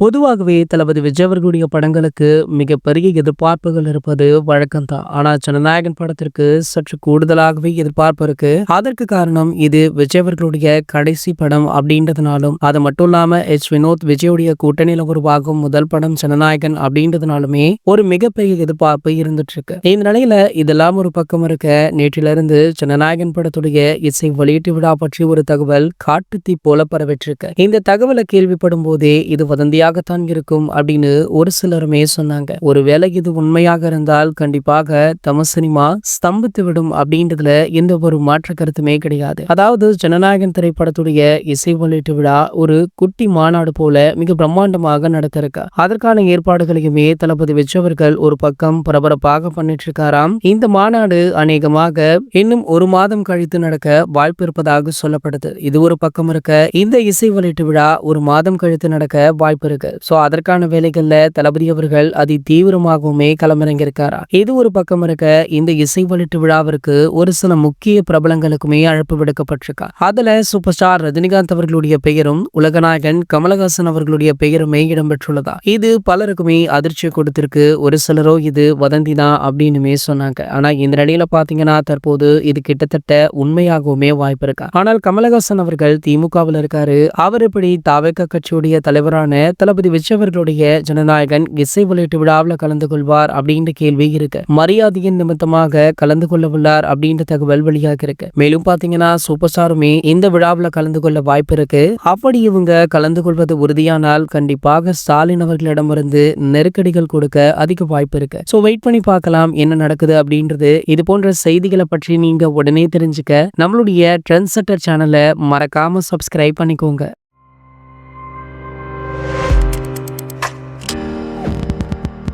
பொதுவாகவே தளபதி விஜய் அவர்களுடைய படங்களுக்கு மிகப்பெரிய எதிர்பார்ப்புகள் இருப்பது வழக்கம்தான். ஆனா ஜனநாயகன் படத்திற்கு சற்று கூடுதலாகவே எதிர்பார்ப்பு இருக்கு. அதற்கு காரணம் இது விஜய் அவர்களுடைய கடைசி படம் அப்படின்றதுனாலும் அது மட்டும் இல்லாம எச். வினோத் விஜயுடைய கூட்டணியில உருவாகும் முதல் படம் ஜனநாயகன் அப்படின்றதுனாலுமே ஒரு மிகப்பெரிய எதிர்பார்ப்பு இருந்துட்டு இருக்கு. இந்த நிலையில இதெல்லாம் ஒரு பக்கம் இருக்க நேற்றிலிருந்து ஜனநாயகன் படத்துடைய இசை வெளியீட்டு விழா பற்றி ஒரு தகவல் காட்டுத்தீ போல பரவிட்டிருக்கு இந்த தகவலை கேள்விப்படும் போதே இது வதந்தியா வதந்தியாகத்தான் இருக்கும் அப்படின்னு ஒரு சிலருமே சொன்னாங்க. ஒருவேளை இது உண்மையாக இருந்தால் கண்டிப்பாக தமிழ் சினிமா ஸ்தம்பித்து விடும் அப்படின்றதுல எந்த ஒரு மாற்று கருத்துமே கிடையாது. அதாவது ஜனநாயகன் திரைப்படத்துடைய இசை வெளியீட்டு விழா ஒரு குட்டி மாநாடு போல மிக பிரம்மாண்டமாக நடத்திருக்கு அதற்கான ஏற்பாடுகளையுமே தளபதி விஜய் ஒரு பக்கம் பரபரப்பாக பண்ணிட்டு இருக்காராம் இந்த மாநாடு அநேகமாக இன்னும் ஒரு மாதம் கழித்து நடக்க வாய்ப்பு இருப்பதாக சொல்லப்படுது. இது ஒரு பக்கம் இருக்க இந்த இசை வெளியீட்டு விழா ஒரு மாதம் கழித்து நடக்க வாய்ப்பு இருக்கு. ஸோ அதற்கான வேலைகள்ல தளபதி அவர்கள் அதி தீவிரமாகவுமே களமிறங்கியிருக்காரா? இது ஒரு பக்கம் இருக்க இந்த இசை வெளியீட்டு விழாவிற்கு ஒரு சில முக்கிய பிரபலங்களுக்குமே அழைப்பு விடுக்கப்பட்டிருக்கா? அதுல சூப்பர் ஸ்டார் ரஜினிகாந்த் அவர்களுடைய பெயரும் உலகநாயகன் கமலஹாசன் அவர்களுடைய பெயருமே இடம்பெற்றுள்ளதா? இது பலருக்குமே அதிர்ச்சி கொடுத்திருக்கு. ஒரு சிலரோ இது வதந்தி தான் அப்படின்னுமே சொன்னாங்க. ஆனா இந்த நிலையில பாத்தீங்கன்னா தற்போது இது கிட்டத்தட்ட உண்மையாகவுமே வாய்ப்பு இருக்கா? ஆனால் கமலஹாசன் அவர்கள் திமுகவில் இருக்காரு. அவர் இப்படி தாவக கட்சியுடைய தலைவரான தளபதி விஜய் ஜனநாயகன் இசை வெளியீட்டு விழாவில் கலந்து கொள்வார் அப்படின்ற கேள்வி இருக்கு. மரியாதையின் நிமித்தமாக கலந்து கொள்ள உள்ளார் அப்படின்ற தகவல் வெளியாக இருக்கு. மேலும் பாத்தீங்கன்னா சூப்பர் ஸ்டாருமே இந்த விழாவில் கலந்து கொள்ள வாய்ப்பு இருக்கு. அப்படி இவங்க கலந்து கொள்வது உறுதியானால் கண்டிப்பாக ஸ்டாலின் அவர்களிடமிருந்து நெருக்கடிகள் கொடுக்க அதிக வாய்ப்பு இருக்கு. ஸோ வெயிட் பண்ணி பார்க்கலாம் என்ன நடக்குது அப்படின்றது. இது போன்ற செய்திகளை பற்றி நீங்க உடனே தெரிஞ்சுக்க நம்மளுடைய ட்ரெண்ட் செட்டர் சேனலை மறக்காம சப்ஸ்கிரைப் பண்ணிக்கோங்க.